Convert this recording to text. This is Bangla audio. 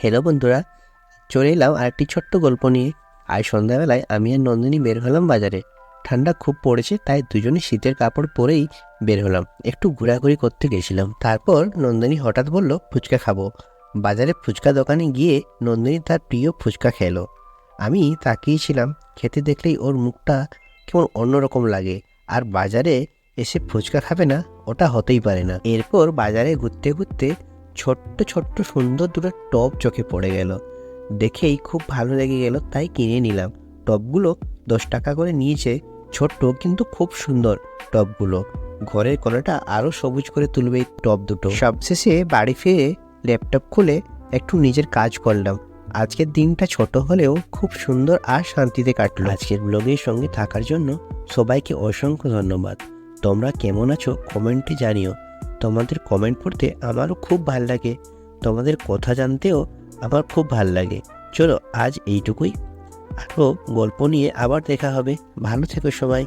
হ্যালো বন্ধুরা, চলে এলাম আরেকটি ছোট্ট গল্প নিয়ে। আজ সন্ধ্যাবেলায় আমি আর নন্দিনী বের হলাম বাজারে। ঠান্ডা খুব পড়েছে, তাই দুজনে শীতের কাপড় পরেই বের হলাম। একটু ঘোরাঘুরি করতে গেছিলাম। তারপর নন্দিনী হঠাৎ বলল, ফুচকা খাব। বাজারে ফুচকা দোকানে গিয়ে নন্দিনী তার প্রিয় ফুচকা খেলো। আমি তাকিয়েছিলাম খেতে দেখলেই ওর মুখটা কেমন অন্যরকম লাগে। আর বাজারে এসে ফুচকা খাবে না, ওটা হতেই পারে না। এরপর বাজারে ঘুরতে ঘুরতে ছোট্ট ছোট্ট সুন্দর দুটো টব চোখে পড়ে গেল। দেখেই খুব ভালো লেগে গেল, তাই কিনে নিলাম। টবগুলো দশ টাকা করে নিয়েছে, ছোট্ট কিন্তু খুব সুন্দর টবগুলো। ঘরের কোনাটা আরও সবুজ করে তুলবে এই টব দুটো। সবশেষে বাড়ি ফিরে ল্যাপটপ খুলে একটু নিজের কাজ করলাম। আজকের দিনটা ছোট হলেও খুব সুন্দর আর শান্তিতে কাটলো। আজকের ব্লগের সঙ্গে থাকার জন্য সবাইকে অসংখ্য ধন্যবাদ। তোমরা কেমন আছো কমেন্টে জানিও। তোমাদের কমেন্ট পড়তে আমারও খুব ভালো লাগে। তোমাদের কথা জানতেও আমার খুব ভালো লাগে। চলো আজ এইটুকুই। আরও গল্প নিয়ে আবার দেখা হবে। ভালো থেকো সবাই।